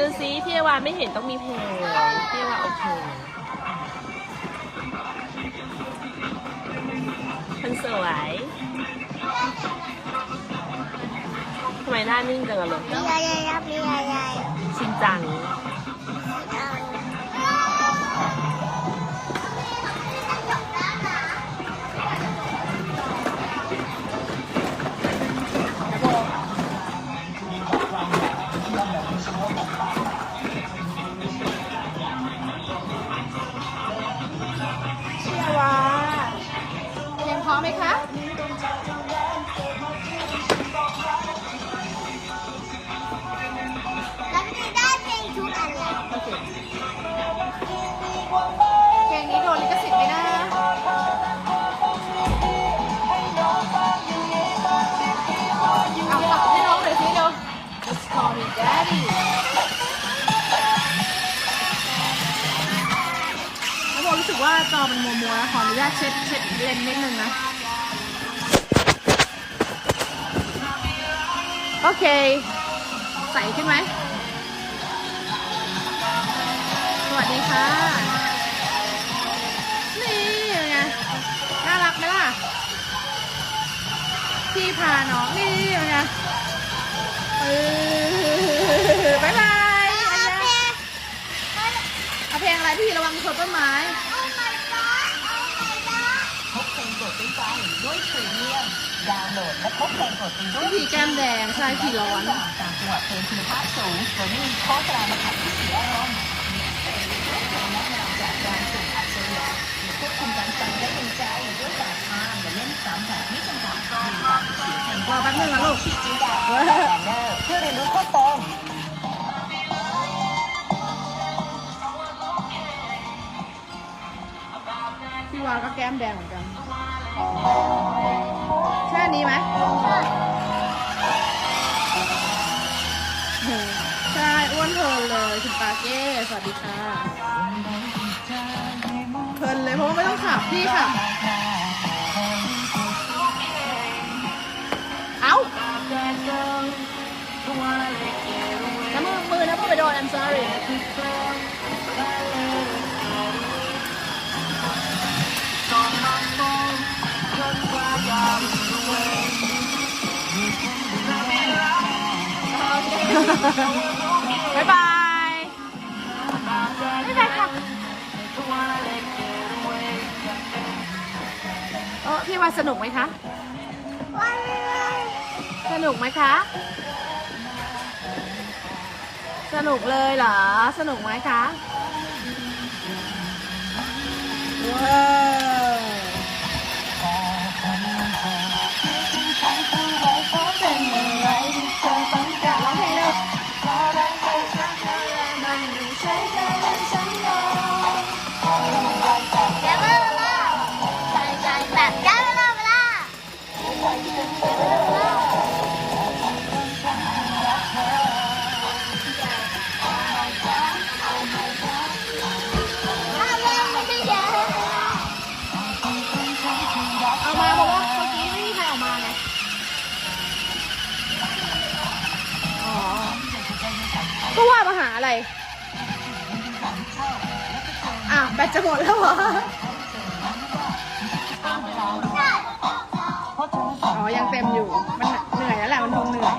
ดูซิพี่เอวาไม่เห็นต้องมีเพลงพี่เอวาโอเคคนสวยทำไมหน้านิ่งจังอะลูก มีอะไรครับมีอะไร ชินจัง ว่าจอมันมัวๆนะขออนุญาตเช็ดเช็ดเลนส์นิดนึงนะ โอเค ใสขึ้นไหม สวัสดีค่ะ นี่ยังไง น่ารักไหมล่ะ พี่พาน้องนี่ยังไงเออบายบายอันยาเอาเพลงอะไรพี่ระวังชนต้นไม้ บเพลงด้วยพรีเมียมดาวน์โหลดและพบเพลงโปรดเป็นด้วยพี่แก้มแดงใช่พี่ร้อนต่างจังหวัดเพลงคุณภาพสูงโดยไม่มีโฆษณามาขัดที่เสียอารมณ์แนะนจากการสุ่มอัจฉริยะควบคุมการฟังได้เป็นใจด้วยแบบทางและเล่นซ้ำแบบไม่จำกัดมีความเสียงเพลงรอแป๊บนึงนะลูกจินดาแอนเนอร์เพื่อเรียนรู้เพิ่มเติมพี่วาก็แก้มแดงเหมือนกัน ใช่นี้ไหมใช่อ้วนเพลินเลยคุณปาเก้สวัสดีค่ะเพลินเลยเพราะว่าไม่ต้องขับพี่ขับเอ้าน้ำมือมือนะพ่อไปโดน I'm sorry บ๊ายบาย บ๊ายบายค่ะเออพี่ว่าสนุกไหมคะ สนุกไหมคะ สนุกเลยเหรอ สนุกไหมคะว้า ก็ว่ามาหาอะไร อ้าวแบตจะหมดแล้วเหรอ อ๋อ ยังเต็มอยู่ มันเหนื่อยแล้วแหละ มันคงเหนื่อย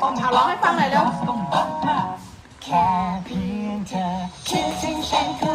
เอาร้องให้ฟังหน่อยเร็ว แค่เพียงเธอคิดถึงฉันคื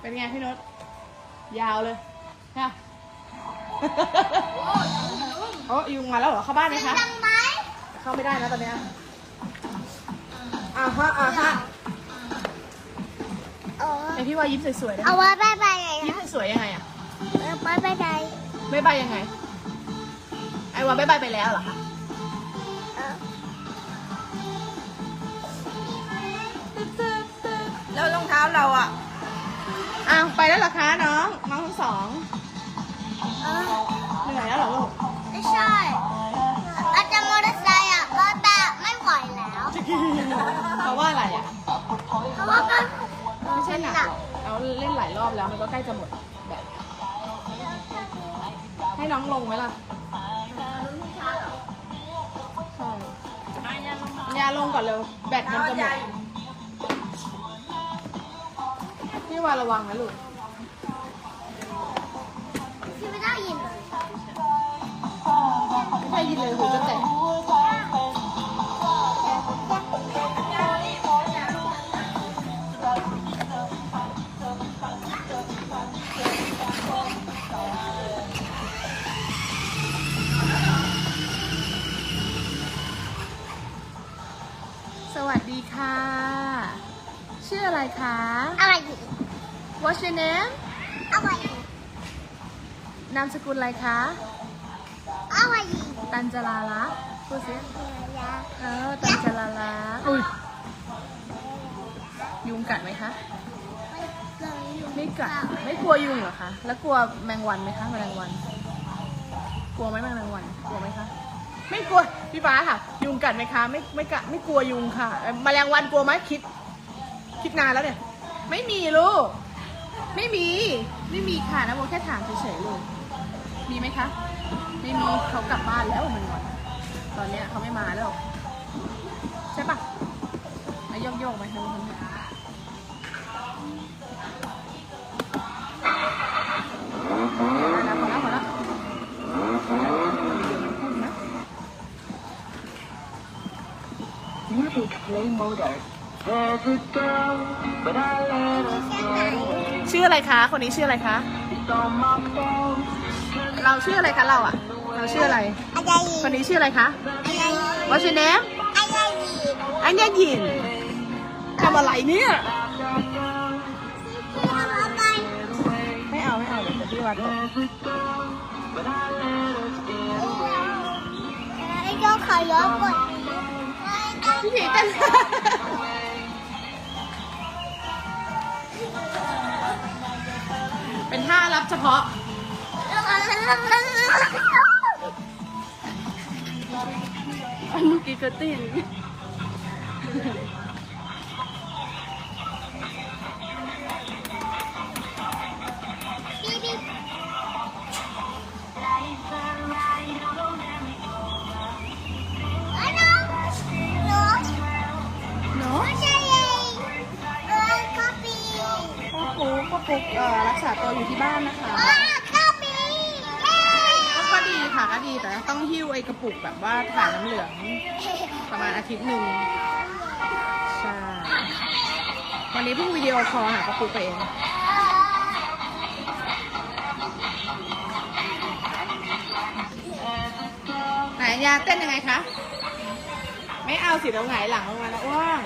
เป็นไงพี่นุชยาวเลยค่ะโอ้ยุงมาแล้วเหรอเข้าบ้านไหมคะจังไหมเข้าไม่ได้นะตอนเนี้ยอ่าฮะอ่าฮะเออไอพี่ว่ายิ้มสวยๆได้ไหมเอาไว้บายบายไงยิ้มสวยๆยังไงอะเอาไว้บายบายบ๊ายบายยังไง ไอวาบ๊ายบายไปแล้วเหรอคะเออแล้วรองเท้าเราอะ อ้าวไปแล้วเหรอคะน้องน้องทั้งสองเออเหนื่อยแล้วเหรอลูกไม่ใช่ อาจารย์มอเตอร์ไซค์อะรถแบบไม่ไหวแล้ว เพราะว่าอะไรอะเพราะว่ามันไม่ใช่หนักหรอกเราเล่นหลายรอบแล้วมันก็ใกล้จะหมดแบบ ให้น้องลงไหมล่ะใช่ยาลงก่อนเร็วแบตมันจะหมด พี่วาระวังนะลูกที่ไม่ได้ยินเลยไม่ใช่ยินเลยหูจะแตก What's your name อะไรอีกนามสกุลอะไรคะอะไรอีกตันจลาละพูดสิยาเออตันจลาละอุ้ยยุงกัดไหมคะ ไม่กัด ไม่กลัวยุงเหรอคะ แล้วกลัวแมงวันไหมคะ แมลงวัน กลัวไหมแมลงวัน กลัวไหมคะ ไม่กลัว พี่ฟ้าค่ะ ยุงกัดไหมคะ ไม่ไม่กัด ไม่กลัวยุงค่ะเอ่อแมลงวันกลัวไหมคิด คิดนานแล้วเนี่ย ไม่มีลูก ไม่มี ไม่มีค่ะนะโมแค่ถามเฉยๆลูกมีไหมคะ ไม่มีเขากลับบ้านแล้วมันงอน ตอนเนี้ยเขาไม่มาแล้ว ใช่ปะไอ้โยกโยกๆไหมทำไมทำไมพอแล้วพอแล้วพอแล้ว Music play mode There's a girl but I let her ชื่ออะไรคะ คนนี้ชื่ออะไรคะ It's on my phone เราชื่ออะไรคะเราอะเราชื่ออะไรอะไรอีกคนนี้ชื่ออะไรคะอะไรอีก What's your name อะไรอีกอันเนี้ยยินทำอะไรเนี่ยทำอะไรไม่เอาไม่เอาเดี๋ยวพี่วัดบอกไอ้เจ้าขายอก่อนพี่ผีเต้น เป็นท่ารับเฉพาะอันเมื่อกี้ก็ตีน รักษาตัวอยู่ที่บ้านนะคะก็ดีค่ะก็ดีแต่ต้องหิ้วไอ้กระปุกแบบว่าถ่ายน้ำเหลืองประมาณอาทิตย์หนึ่งใช่วันนี้เพิ่งวิดีโอคอลหากระปุกไปเองไหนยาเต้นยังไงคะ ไม่เอาสิเดี๋ยวหงายหลังลงมาแล้วอ้ว่าง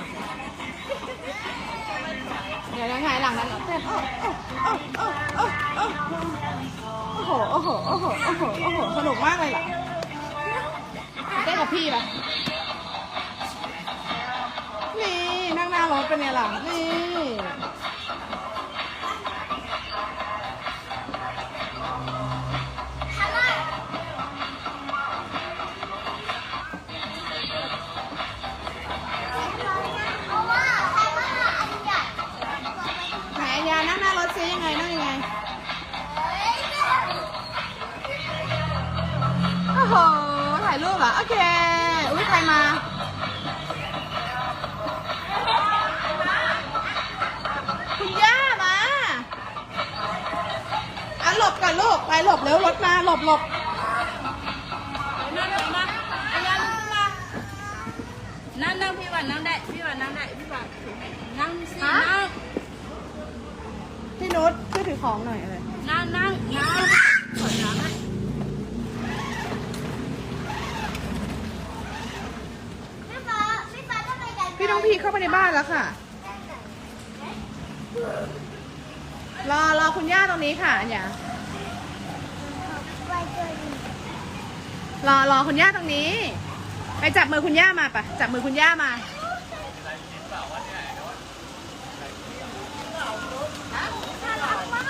เดี๋ยวหงายหลังแล้วเต้นโอ้โอ้โอ้โอ้โอ้โอ้โหโอ้โหโอ้โหโอ้โหสนุกมากเลยเหรอเต้นกับพี่ปะนี่นั่งหน้ารถเป็นไงล่ะนี่ นั่งหน้ารถซิยังไงนั่งยังไง โอ้โห ถ่ายรูปเหรอโอเค อุ้ยใครมา คุณย่ามาอะหลบก่อนลูก ไปหลบเร็วรถมาหลบหลบนั่งนั่งมาอายาลุกมานั่งนั่งพี่วันนั่งได้ พี่วันนั่งได้ พี่วันนั่งสิฮะนั่งพี่ นุชช่วยถือของหน่อยอะไรนั่งนั่งนั่งขอน้ำไหมพี่ฟ้องพี่น้องพีเข้าไปในบ้านแล้วค่ะ รอรอคุณย่าตรงนี้ค่ะอันย่ารอรอคุณย่าตรงนี้ ไปจับมือคุณย่ามาปะจับมือคุณย่ามา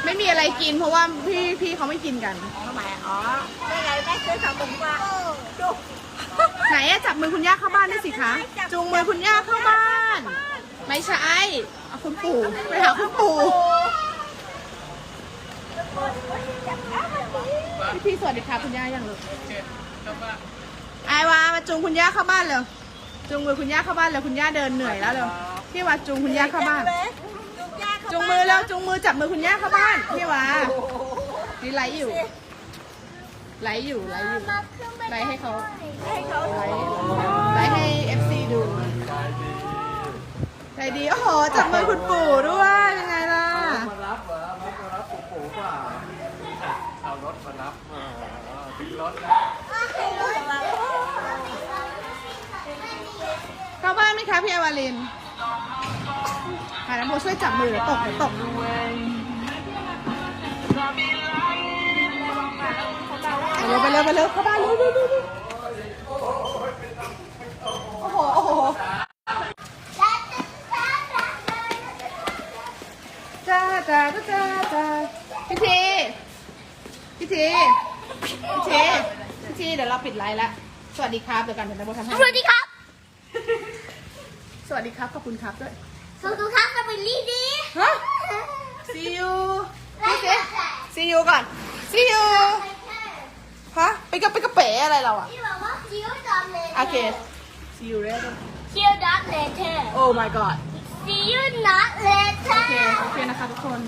ไม่มีอะไรกินเพราะว่าพี่พี่เขาไม่กินกัน ทำไมอ๋อได้ไงแม่ซื้อขนมมาดูไหนอะจับมือคุณย่าเข้าบ้านได้วยสิคะ จูงมือคุณย่าเข้าบ้าน ไม่ใช่เอาคุณปู่ไปหาคุณปู่พี่พี่สวัสดีค่ะคุณย่ายังลูกไอวามาจูงคุณย่าเข้าบ้านเร็วจูงมือคุณย่าเข้าบ้านเร็วคุณย่าเดินเหนื่อยแล้วเร็วพี่วาจูงคุณย่าเข้าบ้าน จูงมือแล้วจูงมือจับมือคุณย่าเข้าบ้านพี่วานี่ไลอยู่ไลอยู่ไลอยู่ไปไลให้เขาให้เขาไลฟ์ไลให้ FC ดูใจดีโอ้โหจับมือคุณปู่ด้วยยังไงล่ะมารับเหรอรถมารับปู่ปู่เปล่าเอารถมารับเออทิ้งรถแล้วเข้าบ้านไหมคะพี่อวาริน โมช่วยจับมือตกตกไปเร็วไปเร็วไปเร็วเข้าบ้านเร็วเร็วเร็วเร็วโอ้โหโอ้โหจ้าจ้าจ้าจ้าจ้าพี่ทีพี่ทีพี่ทีพี่ทีเดี๋ยวเราปิดไลน์ล้วสวัสดีครับเดี๋ยวกันเดี๋ยวนะโบทำให้สวัสดีครับ สวัสดีครับขอบคุณครับด้วย สวัสดีครับสวัสดีดีฮะ see you พี่เซ see you ก่อน see you ฮะไปกับไปกับเป๋อะไรเราอะที่บอกว่า see you not โอเค later see you later see you not later oh my god see you not later โอเค โอเคนะคะทุกคน